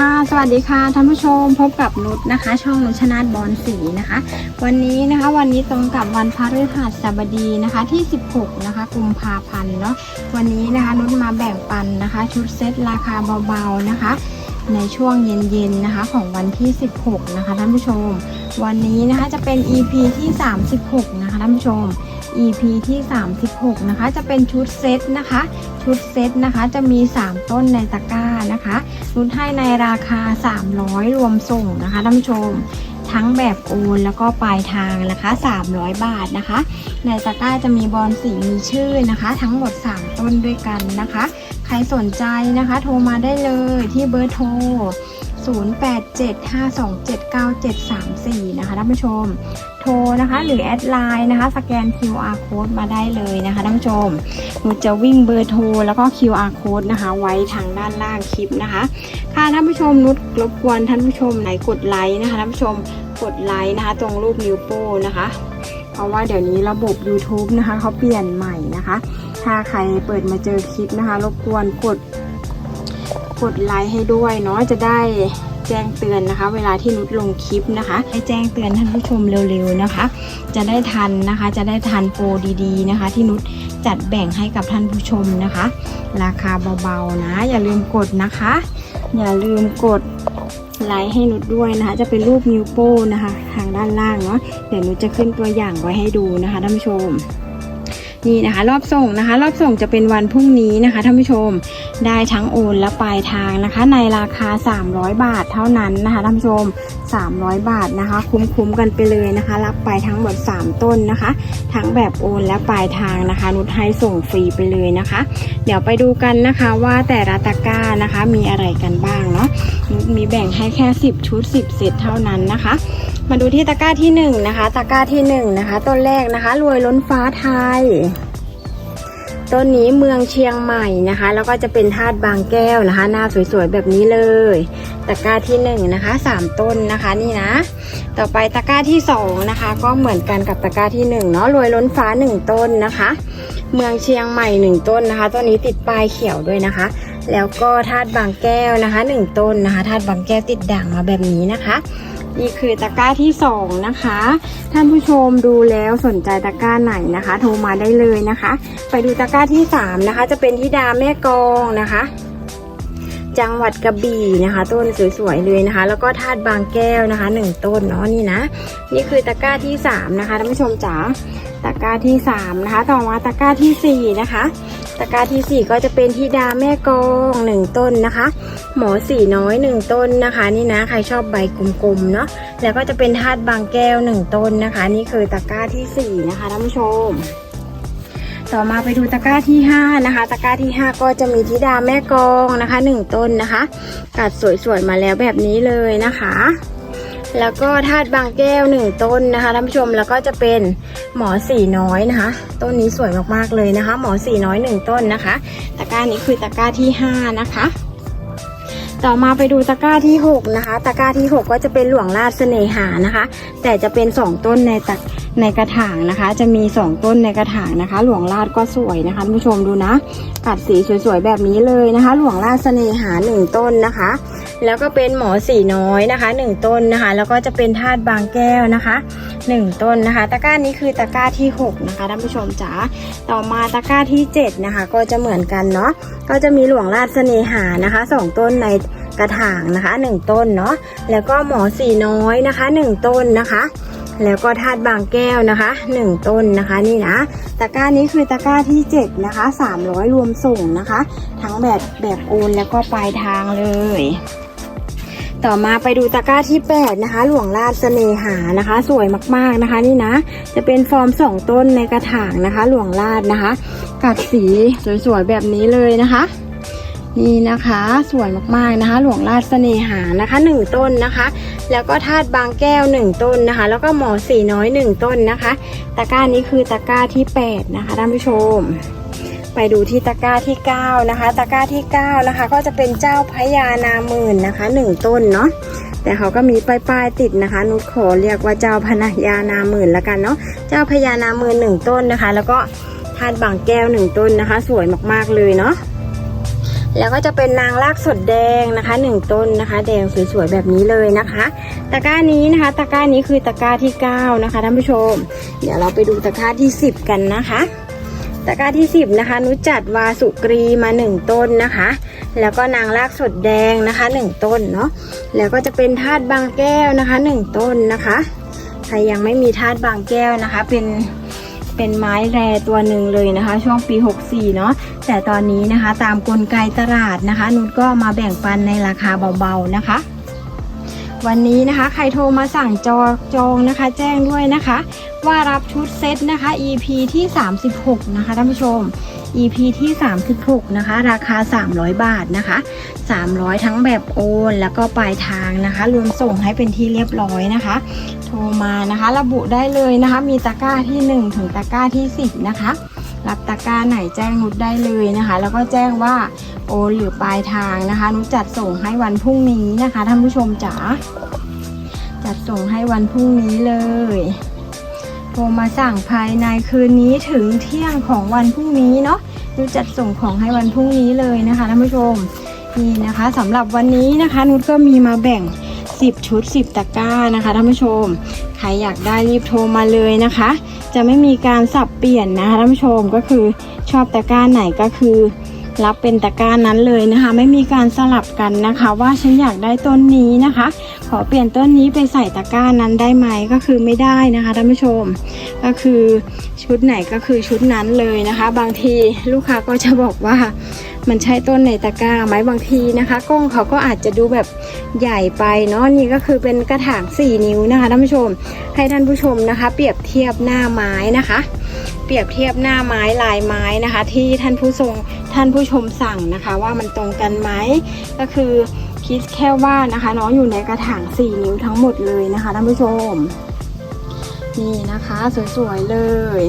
ค่ะ สวัสดีค่ะท่านผู้ชมพบกับนุชนะคะ ช่องนุชนาทบอลสีนะคะ วันนี้นะคะวันนี้ตรงกับวันพฤหัสบดีนะคะที่ 16 นะคะกุมภาพันธ์เนาะวันนี้นะคะนุชมาแบ่งปันนะคะ ชุดเซ็ตราคาเบาๆนะคะ ในช่วงเย็นๆนะคะของวันที่ 16 นะคะท่านผู้ชม วันนี้นะคะจะเป็น EP ที่ 36 นะคะท่านผู้ชม EP ที่ 36 นะคะ จะเป็นชุดเซตนะคะ ชุดเซตนะคะจะมี 3 ต้นในตะกร้านะคะนุชให้ในราคา 300 รวมส่งนะคะท่านผู้ชมทั้งแบบโอนแล้วก็ปลายทางนะคะ 300 บาทนะคะ ในตะกร้าจะมีบอลสีมีชื่อนะคะ ทั้งหมด 3 ต้นด้วยกันนะคะ ใครสนใจนะคะ โทรมาได้เลยที่เบอร์โทร 0875279734 นะคะท่านผู้ชม โทรนะคะ หรือแอดไลน์นะคะ สแกน QR code มาได้เลยนะคะท่านผู้ชมหนูจะวิ่งเบอร์โทรแล้วก็ QR code นะคะ ไว้ทางด้านล่างคลิปนะคะ ค่ะท่านผู้ชมนุชรบกวนท่านผู้ชมไหนกดไลค์นะคะท่านผู้ชมกดไลค์นะคะ ตรงรูปนิ้วโป้นะคะเพราะว่าเดี๋ยวนี้ระบบ YouTube นะคะเขาเปลี่ยนใหม่นะคะ ถ้าใครเปิดมาเจอคลิปนะคะ รบกวนกด กดไลค์ให้ด้วยเนาะจะได้แจ้งเตือนนะคะ เวลาที่นุชลงคลิปนะคะ ให้แจ้งเตือนท่านผู้ชมเร็วๆนะคะ จะได้ทันนะคะ จะได้ทันโปรดีๆนะคะ ที่นุชจัดแบ่งให้กับท่านผู้ชมนะคะ ราคาเบาๆนะ อย่าลืมกดนะคะ อย่าลืมกดไลค์ให้นุชด้วยนะคะ จะเป็นรูปนิ้วโป้นะคะ ทางด้านล่างเนาะเดี๋ยวนุชจะขึ้นตัวอย่างไว้ให้ดูนะคะท่านผู้ชม นี่นะคะรอบส่งนะคะ รอบส่งจะเป็นวันพรุ่งนี้นะคะท่านผู้ชมได้ทั้งโอนและปลายทางนะคะ ในราคา 300 บาทเท่านั้นนะคะท่านผู้ชม 300 บาทนะคะ คุ้มๆกันไปเลยนะคะ รับไปทั้งหมด 3 ต้นนะคะ ทั้งแบบโอนและปลายทางนะคะ นุชให้ส่งฟรีไปเลยนะคะ เดี๋ยวไปดูกันนะคะว่าแต่ละตะกร้านะคะมีอะไรกันบ้างเนาะนุชมีแบ่งให้แค่ 10 ชุด 10 เซตเท่านั้นนะคะ มาดูที่ตะกร้าที่1นะคะ ตะกร้าที่1นะคะ ต้นแรกนะคะ รวยล้นฟ้าไทย ต้นนี้เมืองเชียงใหม่นะคะ แล้วก็จะเป็นธาตุบางแก้วนะคะ หน้าสวยๆแบบนี้เลย ตะกร้าที่หนึ่งนะคะสามต้นนะคะนี่นะ ต่อไปตะกร้าที่สองนะคะ ก็เหมือนกันกับตะกร้าที่หนึ่งเนาะ รวยล้นฟ้าหนึ่งต้นนะคะ เมืองเชียงใหม่หนึ่งต้นนะคะ ต้นนี้ติดปลายเขียวด้วยนะคะ แล้วก็ธาตุบางแก้วนะคะหนึ่งต้นนะคะ ธาตุบางแก้วติดด่างมาแบบนี้นะคะ นี่คือตะกร้าที่สองนะคะ ท่านผู้ชมดูแล้วสนใจตะกร้าไหนนะคะ โทรมาได้เลยนะคะ ไปดูตะกร้าที่ 3 นะคะ จะเป็นทิดาแม่กองนะคะ จังหวัดกระบี่นะคะ ต้นสวยๆเลยนะคะ แล้วก็ธาตุบางแก้วนะคะหนึ่งต้นเนาะนี่นะ นี่คือตะกร้าที่ 3 นะคะท่านผู้ชมจ๋าตะกร้าที่ 3 นะคะ ต่อมาตะกร้าทีสี่4 นะคะ ตะกร้าที่ 4 ก็จะเป็นทิดาแม่กองหนึ่งต้นนะคะ หมอสีน้อยหนึ่งต้นนะคะ นี่นะใครชอบใบกลมๆเนาะแล้วก็จะเป็นธาตุบางแก้วหนึ่งต้นนะคะ นี่คือตะกร้าที่ 4 นะคะท่านผู้ชมต่อมาไปดูตะกร้าที่ 5 นะคะ ตะกร้าที่ 5 ก็จะมีธิดาแม่กองนะคะ 1 ต้นนะคะ กัดสวยๆมาแล้วแบบนี้เลยนะคะ แล้วก็ธาตุบางแก้ว1ต้นนะคะท่านผู้ชมแล้วก็จะเป็นหมอสีน้อยนะคะ ต้นนี้สวยมากๆเลยนะคะ หมอสีน้อย1ต้นนะคะ ตะกร้านี้คือตะกร้าที่5นะคะ ต่อมาไปดูตะกร้าที่ 6 นะคะ ตะกร้าที่ 6 ก็จะเป็นหลวงราชเสน่หานะคะ แต่จะเป็น 2 ต้นในตะในกระถางนะคะ จะมี 2 ต้นในกระถางนะคะ หลวงราชก็สวยนะคะผู้ชมดูนะกัดสีสวยๆแบบนี้เลยนะคะ หลวงราชเสน่หา 1 ต้นนะคะ แล้วก็เป็นหมอสีน้อยนะคะ 1 ต้นนะคะ แล้วก็จะเป็นธาตุบางแก้วนะคะ 1 ต้นนะคะ ตะกร้านี้คือตะกร้าที่ 6 นะคะท่านผู้ชมจ๋าต่อมาตะกร้าที่ 7 นะคะ ก็จะเหมือนกันเนาะก็จะมีหลวงราชเสน่หานะคะ 2 ต้นใน กระถางนะคะ 1 ต้นเนาะแล้วก็หมอสีน้อยนะคะ 1 ต้นนะคะ แล้วก็ธาตุบางแก้วนะคะ 1 ต้นนะคะนี่นะตะกร้านี้คือตะกร้าที่ 7 นะคะ 300 รวมส่งนะคะ ทั้งแบบแบบโอนแล้วก็ปลายทางเลยต่อมาไปดูตะกร้าที่ 8 นะคะ หลวงราชเสน่หานะคะ สวยมากๆนะคะ นี่นะ จะเป็นฟอร์ม 2 ต้นในกระถางนะคะ หลวงราชนะคะ กัดสีสวยๆแบบนี้เลยนะคะ นี่นะคะสวยมากๆนะคะ หลวงราชเสน่หานะคะหนึ่งต้นนะคะ แล้วก็ธาตุบางแก้วหนึ่งต้นนะคะ แล้วก็หมอสีน้อยหนึ่งต้นนะคะ ตะกร้านี้คือตะกร้าที่ 8 นะคะท่านผู้ชม ไปดูที่ตะกร้าที่ 9 นะคะ ตะกร้าที่ 9 นะคะ ก็จะเป็นเจ้าพญานาหมื่นนะคะหนึ่งต้นเนาะแต่เขาก็มีป้ายๆติดนะคะ นุชขอเรียกว่าเจ้าพญานาหมื่นละกันเนาะเจ้าพญานาหมื่นหนึ่งต้นนะคะ แล้วก็ธาตุบางแก้วหนึ่งต้นนะคะ สวยมากๆเลยเนาะ แล้วก็จะเป็นนางรากสดแดงนะคะหนึ่งต้นนะคะ แดงสวยๆแบบนี้เลยนะคะ ตะกร้านี้นะคะ ตะกร้านี้คือตะกร้าที่9นะคะท่านผู้ชม เดี๋ยวเราไปดูตะกร้าที่ 10 กันนะคะตะกร้าที่ 10นะคะนุจัดวาสุกรีมา 1 ต้นนะคะ แล้วก็นางรากสดแดงนะคะ 1 ต้นเนาะแล้วก็จะเป็นธาตุบางแก้วนะคะ 1 ต้นนะคะ ใครยังไม่มีธาตุบางแก้วนะคะ เป็น เป็นไม้แรตัวหนึ่งเลยนะคะ ช่วงปี 64 เนาะแต่ตอนนี้นะคะตามกลไกตลาดนะคะนุชก็มาแบ่งปันในราคาเบาๆนะคะ วันนี้นะคะ ใครโทรมาสั่งจองจองนะคะ แจ้งด้วยนะคะ ว่ารับชุดเซตนะคะ EP ที่ 36 นะคะท่านผู้ชม EP ที่ 36 นะคะ ราคา 300 บาทนะคะ 300 ทั้งแบบโอน แล้วก็ปลายทางนะคะ รวมส่งให้เป็นที่เรียบร้อยนะคะ โทรมานะคะ ระบุได้เลยนะคะ มีตะกร้าที่ 1 ถึงตะกร้าที่ 10 นะคะ รับตะกร้าไหนแจ้งนุชได้เลยนะคะ แล้วก็แจ้งว่าโอนหรือปลายทางนะคะ นุชจัดส่งให้วันพรุ่งนี้นะคะท่านผู้ชมจ๋าจัดส่งให้วันพรุ่งนี้เลยโทรมาสั่งภายในคืนนี้ถึงเที่ยงของวันพรุ่งนี้เนาะนุชจัดส่งของให้วันพรุ่งนี้เลยนะคะท่านผู้ชมนี่นะคะสำหรับวันนี้นะคะนุชก็มีมาแบ่ง 10 ชุด 10 ตะกร้านะคะท่านผู้ชม ใครอยากได้รีบโทรมาเลยนะคะ จะไม่มีการสับเปลี่ยนนะคะท่านผู้ชมก็คือชอบตะกร้าไหนก็คือ รับเป็นตะกร้านั้นเลยนะคะ ไม่มีการสลับกันนะคะ ว่าฉันอยากได้ต้นนี้นะคะ ขอเปลี่ยนต้นนี้ไปใส่ตะกร้านั้นได้ไหมก็คือไม่ได้นะคะท่านผู้ชม ก็คือชุดไหนก็คือชุดนั้นเลยนะคะ บางทีลูกค้าก็จะบอกว่า มันใช่ต้นในตะกร้าไหมบางทีนะคะกล้องเขาก็อาจจะดูแบบใหญ่ไปเนาะนี่ก็คือเป็นกระถาง 4 นิ้วนะคะท่านผู้ชม ให้ท่านผู้ชมนะคะ เปรียบเทียบหน้าไม้นะคะ เปรียบเทียบหน้าไม้ลายไม้นะคะ ที่ท่านผู้ทรงท่านผู้ชมสั่งนะคะ ว่ามันตรงกันไหมก็คือคิดแค่ว่านะคะน้องอยู่ในกระถาง 4 นิ้วทั้งหมดเลยนะคะท่านผู้ชม นี่นะคะสวยๆเลย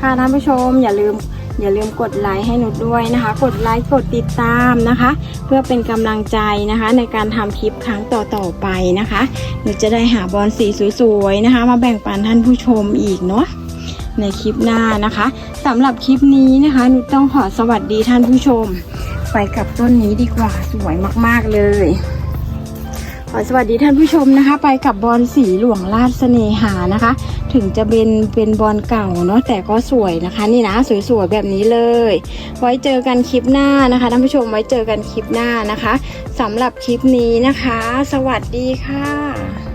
ค่ะท่านผู้ชมอย่าลืม อย่าลืมกดไลค์ให้หนุดด้วยนะคะ กดไลค์กดติดตามนะคะ เพื่อเป็นกำลังใจนะคะ ในการทำคลิปครั้งต่อๆไปนะคะ หนูจะได้หาบอลสีสวยๆนะคะ มาแบ่งปันท่านผู้ชมอีกเนาะในคลิปหน้านะคะสำหรับคลิปนี้นะคะหนุชต้องขอสวัสดีท่านผู้ชม ไปกับต้นนี้ดีกว่าสวยมากๆเลย ขอสวัสดีท่านผู้ชมนะคะ ไปกับบอลสีหลวงราชเสน่หานะคะ ถึงจะเป็นเป็นบอลเก่าเนาะแต่ก็สวยนะคะ นี่นะสวยๆแบบนี้เลย ไว้เจอกันคลิปหน้านะคะท่านผู้ชมไว้เจอกันคลิปหน้านะคะสำหรับคลิปนี้นะคะ สวัสดีค่ะ